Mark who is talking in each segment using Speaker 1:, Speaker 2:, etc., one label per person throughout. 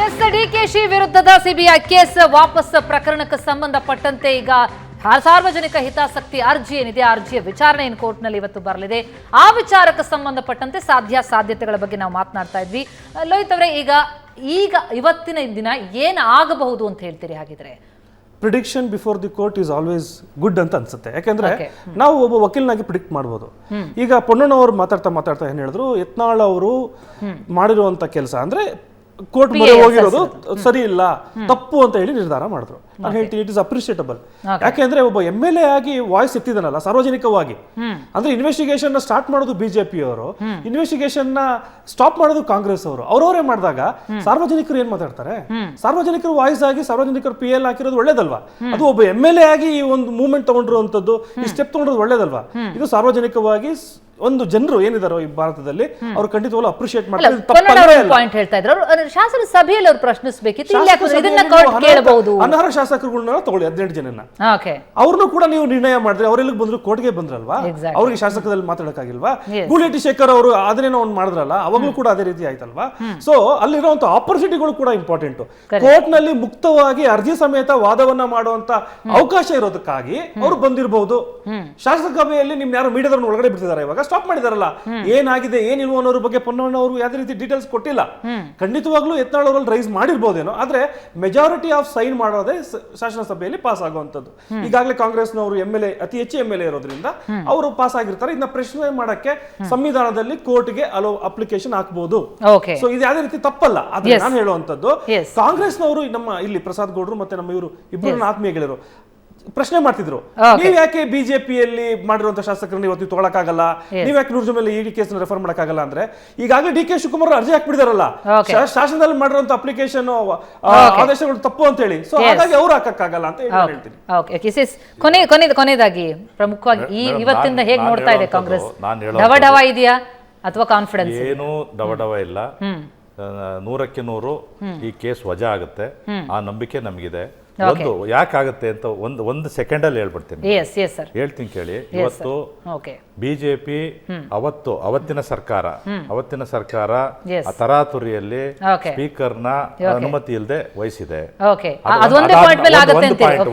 Speaker 1: S DKShi ವಿರುದ್ಧದ CBI case ವಾಪಸ್ ಪ್ರಕರಣಕ್ಕೆ ಸಂಬಂಧಪಟ್ಟಂತೆ ಈಗ ಸಾರ್ವಜನಿಕ ಹಿತಾಸಕ್ತಿ ಅರ್ಜಿ ಏನಿದೆ ಆ ಅರ್ಜಿಯ ವಿಚಾರಣೆ ಏನು ಕೋರ್ಟ್ನಲ್ಲಿ ಇವತ್ತು ಬರಲಿದೆ. ಆ ವಿಚಾರಕ್ಕೆ ಸಂಬಂಧಪಟ್ಟಂತೆ ಸಾಧ್ಯ ಸಾಧ್ಯತೆಗಳ ಬಗ್ಗೆ ನಾವು ಮಾತನಾಡ್ತಾ ಇದ್ವಿ. ಲೋಹಿತ್ ಅವರೇ ಈಗ ಈಗ ಇವತ್ತಿನ ದಿನ ಏನು ಆಗಬಹುದು ಅಂತ ಹೇಳ್ತೀರಿ ಹಾಗಿದ್ರೆ?
Speaker 2: Prediction before the court is always good ಅಂತ ಅನ್ಸುತ್ತೆ. ಯಾಕಂದ್ರೆ ನಾವು ಒಬ್ಬ ವಕೀಲನಾಗಿ ಪ್ರಿಡಿಕ್ಟ್ ಮಾಡ್ಬೋದು. ಈಗ ಪೊನ್ನಣ್ಣ ಅವರು ಮಾತಾಡ್ತಾ ಮಾತಾಡ್ತಾ ಏನು ಹೇಳಿದ್ರು ಯತ್ನಾಳ್ ಅವರು ಮಾಡಿರುವಂತ ಕೆಲಸ. ಅಂದ್ರೆ ಕೋರ್ಟ್ ಮೊರೆ ಹೋಗಿರೋದು ಸರಿ ಇಲ್ಲ ತಪ್ಪು ಅಂತ ಹೇಳಿ ನಿರ್ಧಾರ ಮಾಡಿದ್ರು. ನಾನು ಹೇಳ್ತೀನಿ ಇಟ್ ಇಸ್ ಅಪ್ರಿಷಿಯೇಟಬಲ್ ಯಾಕೆಂದ್ರೆ ಒಬ್ಬ ಎಂ ಎಲ್ ಎ ಆಗಿ ವಾಯ್ಸ್ ಎತ್ತಿದನಲ್ಲ ಸಾರ್ವಜನಿಕವಾಗಿ. ಅಂದ್ರೆ ಇನ್ವೆಸ್ಟಿಗೇಷನ್ ಸ್ಟಾರ್ಟ್ ಮಾಡೋದು ಬಿಜೆಪಿ ಅವರು ಇನ್ವೆಸ್ಟಿಗೇಷನ್ನ ಸ್ಟಾಪ್ ಮಾಡೋದು ಕಾಂಗ್ರೆಸ್ ಅವರು ಅವ್ರವರೇ ಮಾಡಿದಾಗ ಸಾರ್ವಜನಿಕರು ಏನ್ ಮಾತಾಡ್ತಾರೆ? ಸಾರ್ವಜನಿಕರು ವಾಯ್ಸ್ ಆಗಿ ಸಾರ್ವಜನಿಕರು ಪಿ ಎಲ್ ಹಾಕಿರೋದು ಒಳ್ಳೇದಲ್ವಾ? ಅದು ಒಬ್ಬ ಎಂ ಎಲ್ ಎ ಆಗಿ ಈ ಒಂದು ಮೂವ್ಮೆಂಟ್ ತಗೊಂಡಿರುವಂತದ್ದು ಈ ಸ್ಟೆಪ್ ತಗೊಂಡಿರೋದು ಒಳ್ಳೇದಲ್ವಾ? ಇದು ಸಾರ್ವಜನಿಕವಾಗಿ ಒಂದು ಜನರು ಏನಿದಾರೋ ಈ ಭಾರತದಲ್ಲಿ ಅವ್ರು ಖಂಡಿತವಾಗ್ಲೂ
Speaker 1: ಅಪ್ರಿಶಿಯೇಟ್
Speaker 2: ಮಾಡ್ತಾರೆ. ಇದು
Speaker 1: ಪೊನ್ನಣ್ಣ
Speaker 2: ತಪ್ಪಲ್ಲವೇ ಅಲ್ಲ.
Speaker 1: ಪಾಯಿಂಟ್ ಹೇಳ್ತಾ ಇದ್ರು ಅವ್ರು ಶಾಸನ ಸಭೆಯಲ್ಲಿ ಅವ್ರು ಪ್ರಶ್ನಿಸಬೇಕಿತ್ತು. ಇಲ್ಲಿ
Speaker 2: ಶಾಸಕ
Speaker 1: ಇದನ್ನ ಕೋರ್ಟ್
Speaker 2: ನೀವು ಅನರ್ಹ-
Speaker 1: ಕೇಳಬಹುದು.
Speaker 2: ಅನರ್ಹ ಶಾಸಕರುಗಳನ್ನ ತಗೊಳ್ಳಿ ಹದಿನೆಂಟು ಜನನ.
Speaker 1: ಓಕೆ
Speaker 2: ಅವ್ರನ್ನು ಕೂಡ ನೀವು ನಿರ್ಣಯ ಮಾಡಿದ್ರೆ ಅವರೆಲ್ಲ ಬಂದ್ರು? ಕೋರ್ಟ್ಗೆ ಬಂದ್ರಲ್ವಾ?
Speaker 1: Exactly.
Speaker 2: ಅವ್ರಿಗೆ ಶಾಸಕದಲ್ಲಿ ಮಾತಾಡಕಾಗಿಲ್ವಾ
Speaker 1: Yes.
Speaker 2: ಗೂಳಿಟಿ ಶೇಖರ್ ಅವರು ಅದನ್ನೇನೋ ಒಂದು ಮಾಡಿದ್ರಲ್ಲ ಅವಾಗ್ಲೂ ಕೂಡ ಅದೇ ರೀತಿ ಆಯ್ತಲ್ವಾ? ಸೊ ಅಲ್ಲಿರುವಂತ ಆಪರ್ಚುನಿಟಿಗಳು ಕೂಡ ಇಂಪಾರ್ಟೆಂಟ್ ಕೋರ್ಟ್ನಲ್ಲಿ ಮುಕ್ತವಾಗಿ ಅರ್ಜಿ ಸಮೇತ ವಾದವನ್ನ ಮಾಡುವಂತ ಅವಕಾಶ ಇರೋದಕ್ಕಾಗಿ ಅವರು ಬಂದಿರಬಹುದು ಶಾಸಕ ಸಭೆಯಲ್ಲಿ ನಿಮ್ ಯಾರು ಮೀಡಿಯಾದವ್ರನ್ನ ಒಳಗಡೆ ಬಿಡ್ತಿದ್ದಾರೆ ಇವಾಗ ಸ್ಟಾಪ್ ಮಾಡಿದಾರಲ್ಲ? ಏನಾಗಿದೆ ಏನಿಲ್ವ ಅನ್ನೋರ ಬಗ್ಗೆ ಪೊನ್ನಣ್ಣ ಅವರು ಯಾವುದೇ ರೀತಿ ಡೀಟೇಲ್ಸ್ ಕೊಟ್ಟಿಲ್ಲ. ಖಂಡಿತವಾಗ್ಲೂ ಯತ್ನಾಳ್ ರೈಸ್ ಮಾಡಿರ್ಬೋದೇನೋ ಆದ್ರೆ ಮೆಜಾರಿಟಿ ಆಫ್ ಸೈನ್ ಮಾಡೋದೇ ಸ- ಶಾಸನ ಸಭೆಯಲ್ಲಿ ಪಾಸ್ ಆಗುವಂತದ್ದು ಈಗಾಗಲೇ ಕಾಂಗ್ರೆಸ್ನವರು ಎಂ ಎಲ್ ಎ ಅತಿ ಹೆಚ್ಚು ಎಂ ಎಲ್ ಎ ಇರೋದ್ರಿಂದ ಅವರು ಪಾಸ್ ಆಗಿರ್ತಾರೆ. ಇದನ್ನ ಪ್ರಶ್ನೆ ಮಾಡಕ್ಕೆ? ಸಂವಿಧಾನದಲ್ಲಿ ಕೋರ್ಟ್ಗೆ ಅಲೋ ಅಪ್ಲಿಕೇಶನ್
Speaker 1: ಹಾಕಬಹುದು
Speaker 2: ಸೊ ಇದು ಯಾವುದೇ ರೀತಿ ತಪ್ಪಲ್ಲ. ಆದ್ರೆ ನಾನು ಹೇಳುವಂತದ್ದು. ಕಾಂಗ್ರೆಸ್ನವರು ನಮ್ಮ ಇಲ್ಲಿ ಪ್ರಸಾದ್ ಗೌಡ್ರು ಮತ್ತೆ ನಮ್ಮ ಇವರು ಇಬ್ಬರು ಆತ್ಮೀಯ ಗೆಳೆಯರು ಪ್ರಶ್ನೆ ಮಾಡ್ತಿದ್ರು. ನೀವ್ ಯಾಕೆ ಬಿಜೆಪಿಯಲ್ಲಿ ಮಾಡಿರುವಂತ ಶಾಸಕರನ್ನ ಇವತ್ತು ತಗೊಳಕ್ಕಾಗಲ್ಲ? ನೀವ್ ಯಾಕೆ ನೂರ್ ಮೇಲೆ ಇಡಿ ಕೇಸ್ ರೆಫರ್ ಮಾಡಕ್ಕಾಗಲ್ಲ ಅಂದ್ರೆ ಈಗಾಗಲೇ ಡಿ ಕೆ ಶಿವಕುಮಾರ್ ಅರ್ಜಿ ಹಾಕ್ಬಿಟ್ಟಿದಾರಲ್ಲ? ಶಾಸನದಲ್ಲಿ ಮಾಡಿರುವಂತ ಅಪ್ಲಿಕೇಶನ್ ಆದೇಶಗಳು ತಪ್ಪು ಅಂತ ಹೇಳಿ. ಸೊ. ಹಾಗಾಗಿ ಅವ್ರು ಹಾಕಕ್ಕಾಗಲ್ಲ ಅಂತ ಹೇಳ್ತೀನಿ.
Speaker 1: ಕೊನೆ ಕೊನೆ ಕೊನೆಯದಾಗಿ ಪ್ರಮುಖವಾಗಿ ಈ ಇವತ್ತಿಂದ ಹೇಗೆ ನೋಡ್ತಾ ಇದೆ ಕಾಂಗ್ರೆಸ್
Speaker 3: ನಾನ್
Speaker 1: ಡವ ಡವ ಇದೆಯಾ ಅಥವಾ ಕಾನ್ಫಿಡೆನ್ಸ್
Speaker 3: ಏನು ಡವ ಡವ ಇಲ್ಲ ನೂರಕ್ಕೆ ನೂರು ಈ ಕೇಸ್ ವಜಾ ಆಗುತ್ತೆ. ಆ ನಂಬಿಕೆ ನಮಗಿದೆ. ಒಂದು ಯಾಕಾಗುತ್ತೆ ಅಂತ ಒಂದು ಒಂದು ಸೆಕೆಂಡ್ ಅಲ್ಲಿ ಹೇಳ್ಬಿಡ್ತೀನಿ.
Speaker 1: ಎಸ್ ಎಸ್ ಸರ್
Speaker 3: ಹೇಳ್ತೀನಿ ಕೇಳಿ. ಇವತ್ತು ಬಿಜೆಪಿ ಅವತ್ತು ಅವತ್ತಿನ ಸರ್ಕಾರ ಅವತ್ತಿನ ಸರ್ಕಾರ ತರಾತುರಿಯಲ್ಲಿ. ಸ್ಪೀಕರ್ನ ಅನುಮತಿ ಇಲ್ಲದೆ ವಹಿಸಿದೆ.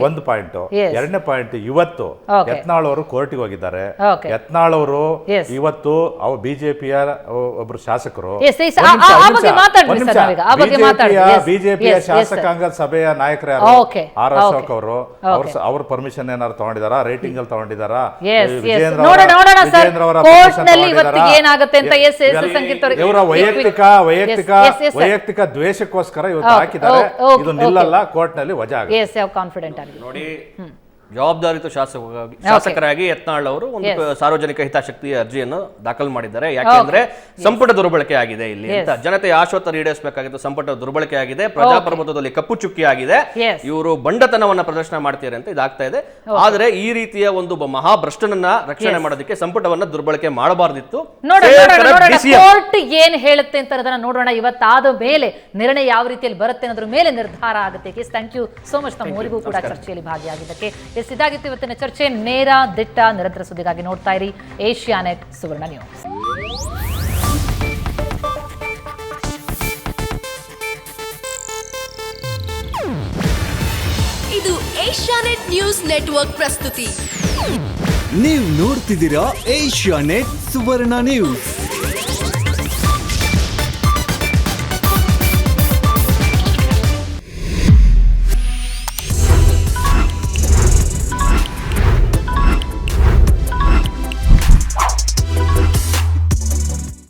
Speaker 3: ಒಂದು- ಪಾಯಿಂಟ್ ಎರಡನೇ ಪಾಯಿಂಟ್ ಇವತ್ತು. ಯತ್ನಾಳ್ ಅವರು ಕೋರ್ಟಿಗೆ ಹೋಗಿದ್ದಾರೆ. ಯತ್ನಾಳ್ ಅವರು ಇವತ್ತು ಅವ ಬಿಜೆಪಿಯ ಒಬ್ರು ಶಾಸಕರು. ಬಿಜೆಪಿಯ. ಶಾಸಕಾಂಗ ಸಭೆಯ ನಾಯಕರು ಆರ್
Speaker 1: ಎಸ್
Speaker 3: ಅಶೋಕ್ ಅವರು ಅವ್ರ ಅವ್ರ ಪರ್ಮಿಷನ್ ಏನಾರು ತಗೊಂಡಿದಾರಾ? ರೇಟಿಂಗ್ ಅಲ್ಲಿ ತಗೊಂಡಿದಾರಾ? ಇವರ ವೈಯಕ್ತಿಕ ವೈಯಕ್ತಿಕ. ವೈಯಕ್ತಿಕ ದ್ವೇಷಕ್ಕೋಸ್ಕರ ಇವತ್ತು ಹಾಕಿದ್ದಾರೆ. ಇದು ನಿಲ್ಲಲ್ಲ ಕೋರ್ಟ್ನಲ್ಲಿ ವಜಾ ಆಗುತ್ತೆ.
Speaker 1: ಎಸ್ ಯಾವ ಕಾನ್ಫಿಡೆಂಟ್ ಆಗಿ
Speaker 4: ನೋಡಿ ಜವಾಬ್ದಾರಿತ ಶಾಸಕರಾಗಿ ಶಾಸಕರಾಗಿ ಯತ್ನಾಳ್ ಅವರು ಒಂದು. ಸಾರ್ವಜನಿಕ ಹಿತಾಸಕ್ತಿ ಅರ್ಜಿಯನ್ನು ದಾಖಲು ಮಾಡಿದ್ದಾರೆ. ಯಾಕೆಂದ್ರೆ ಸಂಪುಟ ದುರ್ಬಳಕೆ ಆಗಿದೆ ಇಲ್ಲಿ ಅಂತ. ಜನತೆ ಆಶ್ವತ್ತ ಈಡೇರಿಸಬೇಕಾಗಿತ್ತು ಸಂಪುಟ ದುರ್ಬಳಕೆ ಆಗಿದೆ. ಪ್ರಜಾಪ್ರಭುತ್ವದಲ್ಲಿ ಕಪ್ಪು ಚುಕ್ಕಿ ಆಗಿದೆ. ಇವರು ಬಂಡತನವನ್ನ ಪ್ರದರ್ಶನ ಮಾಡ್ತಾರೆ ಅಂತ ಇದಾಗ್ತಾ ಇದೆ. ಆದ್ರೆ ಈ ರೀತಿಯ ಒಂದು ಮಹಾಭ್ರಷ್ಟನನ್ನ ರಕ್ಷಣೆ ಮಾಡೋದಕ್ಕೆ ಸಂಪುಟವನ್ನ ದುರ್ಬಳಕೆ ಮಾಡಬಾರ್ದಿತ್ತು.
Speaker 1: ಕೋರ್ಟ್ ಏನ್ ಹೇಳುತ್ತೆ ಅಂತ ನೋಡೋಣ. ಇವತ್ತಾದ ಮೇಲೆ ನಿರ್ಣಯ ಯಾವ ರೀತಿಯಲ್ಲಿ ಬರುತ್ತೆ ಅನ್ನೋದ್ರ ಮೇಲೆ ನಿರ್ಧಾರ ಆಗುತ್ತೆ. ಥ್ಯಾಂಕ್ ಯು ಸೋ ಮಚ್ ತಮ್ಮವರಿಗೂ ಕೂಡ ಚರ್ಚೆಯಲ್ಲಿ ಭಾಗಿಯಾಗಿದ್ದಕ್ಕೆ. ಎಸ್ ಇದಾಗಿತ್ತು ಇವತ್ತಿನ ಚರ್ಚೆ. ನೇರ ದಿಟ್ಟ ನಿರಂತರ ಸುದ್ದಿಗಾಗಿ ನೋಡ್ತಾ ಇರಿ ಏಷ್ಯಾನೆಟ್ ಸುವರ್ಣ ನ್ಯೂಸ್.
Speaker 5: ಇದು ಏಷ್ಯಾನೆಟ್ ನ್ಯೂಸ್ ನೆಟ್ವರ್ಕ್ ಪ್ರಸ್ತುತಿ.
Speaker 6: ನೀವು ನೋಡ್ತಿದ್ದೀರಾ ಏಷ್ಯಾ ನೆಟ್ ಸುವರ್ಣ ನ್ಯೂಸ್.